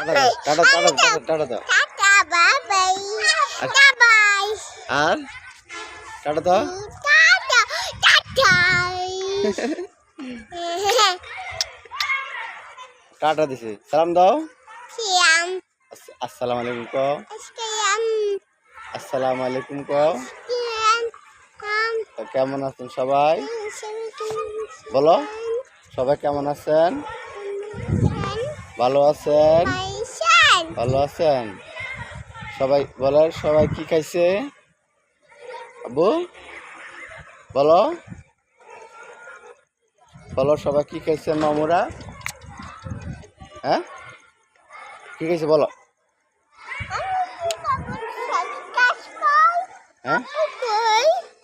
Tata টাটা টাটা টাটা টাটা দাও। টাটা বাই বাই টাটা বাই আর? টাটা দাও। টাটা টাটা টাটা দিছি। সালাম দাও। আসসালামু আলাইকুম কও। সিয়াম। আসসালামু আলাইকুম কও। তো কেমন আছেন সবাই? বলো। সবাই কেমন আছেন? ভালো আছেন? ভালো আছেন? সবাই বলো সবাই কি খাইছে? আবু বলো। বলো সবাই কি খাইছে মামুরা? হ্যাঁ? কি খাইছে বলো। হ্যাঁ?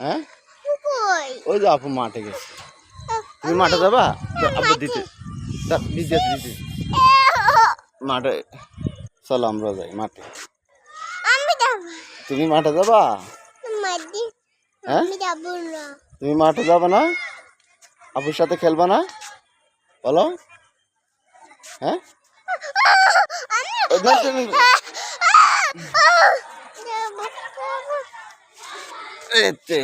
হ্যাঁ? ওই যে আপু মাঠে গেছে। তুমি মাঠে যাবা? আপু দিতে। দিতে মাঠে চলো আমরা যাই মাঠে। তুমি মাঠে যাবা? হ্যাঁ? তুমি মাঠে যাবে না? আপুর সাথে খেলবা না? বলো। হ্যাঁ? এতে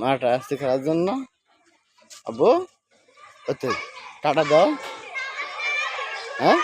মাঠে আসছে খেলার জন্য। আবু ওতে টাটা দাও। হ্যাঁ?